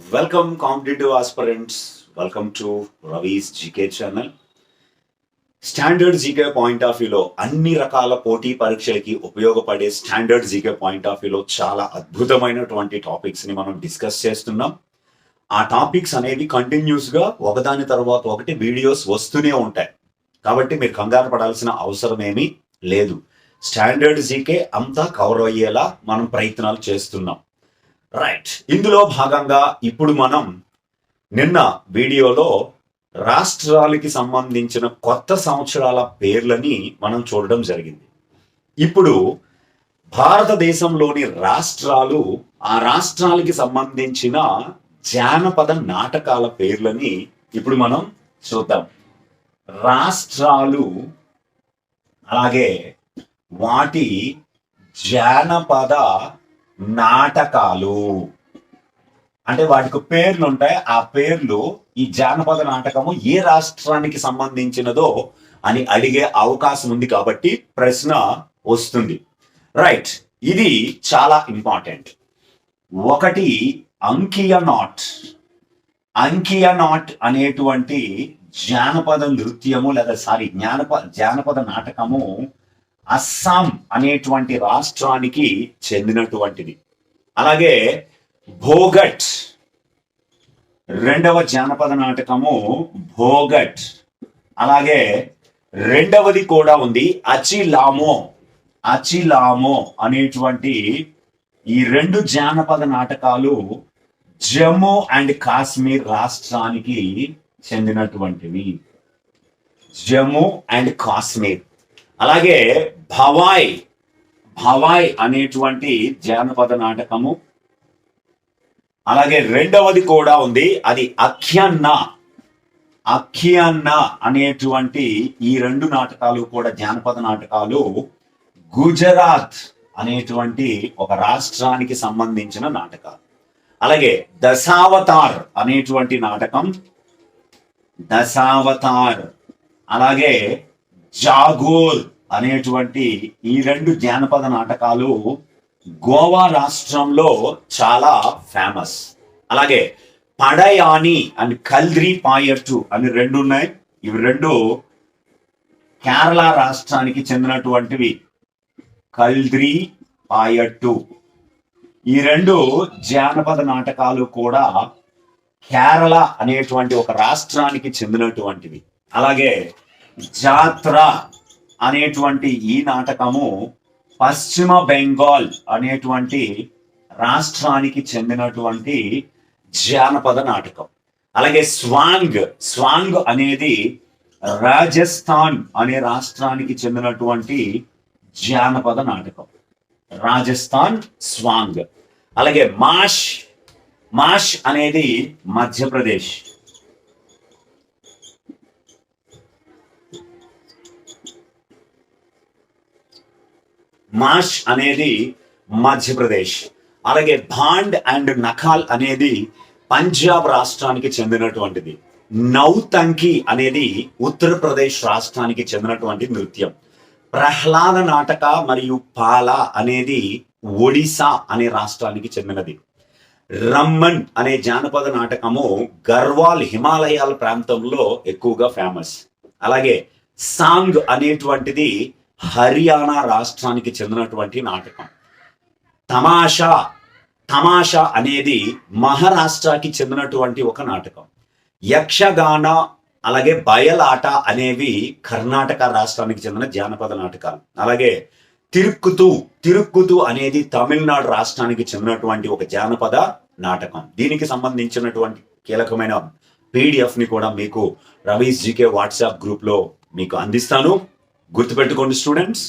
Welcome competitive aspirants welcome to Ravi's GK channel standard GK point of వ్యూలో అన్ని రకాల పోటీ పరీక్షలకి ఉపయోగపడే స్టాండర్డ్ జీకే పాయింట్ ఆఫ్ వ్యూలో చాలా అద్భుతమైనటువంటి టాపిక్స్ని మనం డిస్కస్ చేస్తున్నాం. ఆ టాపిక్స్ అనేవి కంటిన్యూస్గా ఒకదాని తర్వాత ఒకటి వీడియోస్ వస్తూనే ఉంటాయి. కాబట్టి మీరు కంగారు పడాల్సిన అవసరం ఏమీ లేదు. స్టాండర్డ్ జీకే అంతా కవర్ అయ్యేలా మనం ప్రయత్నాలు చేస్తున్నాం. రైట్ ఇందులో భాగంగా ఇప్పుడు మనం నిన్న వీడియోలో రాష్ట్రాలకి సంబంధించిన కొత్త సంవత్సరాల పేర్లని మనం చూడడం జరిగింది. ఇప్పుడు భారతదేశంలోని రాష్ట్రాలు ఆ రాష్ట్రాలకి సంబంధించిన జానపద నాటకాల పేర్లని ఇప్పుడు మనం చూద్దాం. రాష్ట్రాలు అలాగే వాటి జానపద నాటకాలు. అంటే వాటికి పేర్లు ఉంటాయి ఆ పేర్లు ఈ జానపద నాటకము ఏ రాష్ట్రానికి సంబంధించినదో అని అడిగే అవకాశం ఉంది కాబట్టి ప్రశ్న వస్తుంది. రైట్ ఇది చాలా ఇంపార్టెంట్ ఒకటి అంకియ నాట్. అంకియ నాట్ అనేటువంటి జానపద నృత్యము లేదా సారీ జ్ఞానప జానపద నాటకము అస్సాం అనేటువంటి రాష్ట్రానికి చెందినటువంటిది. అలాగే భోగట్ రెండవ జానపద నాటకము భోగట్. అలాగే రెండవది కూడా ఉంది అచిలామో. అచిలామో అనేటువంటి ఈ రెండు జానపద నాటకాలు జమ్మూ అండ్ కాశ్మీర్ రాష్ట్రానికి చెందినటువంటివి. జమ్మూ అండ్ కాశ్మీర్. అలాగే భవాయ్ భవాయ్ అనేటువంటి జానపద నాటకము. అలాగే రెండవది కూడా ఉంది అది అఖ్యాన్న. అఖ్యాన్న అనేటువంటి ఈ రెండు నాటకాలు కూడా జానపద నాటకాలు. గుజరాత్ అనేటువంటి ఒక రాష్ట్రానికి సంబంధించిన నాటకాలు. అలాగే దశావతార్ అనేటువంటి నాటకం. దశావతార్. అలాగే జాగోర్ అనేటువంటి ఈ రెండు జానపద నాటకాలు గోవా రాష్ట్రంలో చాలా ఫేమస్ అలాగే పడయాని అండ్ కల్ద్రి పాయట్టు అని రెండు ఉన్నాయి. ఇవి రెండు కేరళ రాష్ట్రానికి చెందినటువంటివి. కల్ద్రి పాయట్టు. ఈ రెండు జానపద నాటకాలు కూడా కేరళ అనేటువంటి ఒక రాష్ట్రానికి చెందినటువంటివి. అలాగే జాత్ర అనేటువంటి ఈ నాటకము పశ్చిమ బెంగాల్ అనేటువంటి రాష్ట్రానికి చెందినటువంటి జానపద నాటకం. అలాగే స్వాంగ్ స్వాంగ్ అనేది రాజస్థాన్ అనే రాష్ట్రానికి చెందినటువంటి జానపద నాటకం. రాజస్థాన్ స్వాంగ్. అలాగే మాష్ మాష్ అనేది మధ్యప్రదేశ్. మాష్ అనేది మధ్యప్రదేశ్. అలాగే భాండ్ అండ్ నఖాల్ అనేది పంజాబ్ రాష్ట్రానికి చెందినటువంటిది. నౌతంకి అనేది ఉత్తరప్రదేశ్ రాష్ట్రానికి చెందినటువంటి నృత్యం. ప్రహ్లాద నాటక మరియు పాల అనేది ఒడిశా అనే రాష్ట్రానికి చెందినది. రమ్మన్ అనే జానపద నాటకము గర్వాల్ హిమాలయాల ప్రాంతంలో ఎక్కువగా ఫేమస్ అలాగే సాంగ్ అనేటువంటిది హర్యానా రాష్ట్రానికి చెందినటువంటి నాటకం. తమాషా తమాషా అనేది మహారాష్ట్రకి చెందినటువంటి ఒక నాటకం. యక్షగాన అలాగే బయలాట అనేవి కర్ణాటక రాష్ట్రానికి చెందిన జానపద నాటకాలు. అలాగే తిరుక్కుతు తిరుక్కుతు అనేది తమిళనాడు రాష్ట్రానికి చెందినటువంటి ఒక జానపద నాటకం. దీనికి సంబంధించినటువంటి కీలకమైన పీడిఎఫ్ని కూడా మీకు రవీష్ జీకే వాట్సాప్ గ్రూప్లో మీకు అందిస్తాను. గుర్తుపెట్టుకోండి స్టూడెంట్స్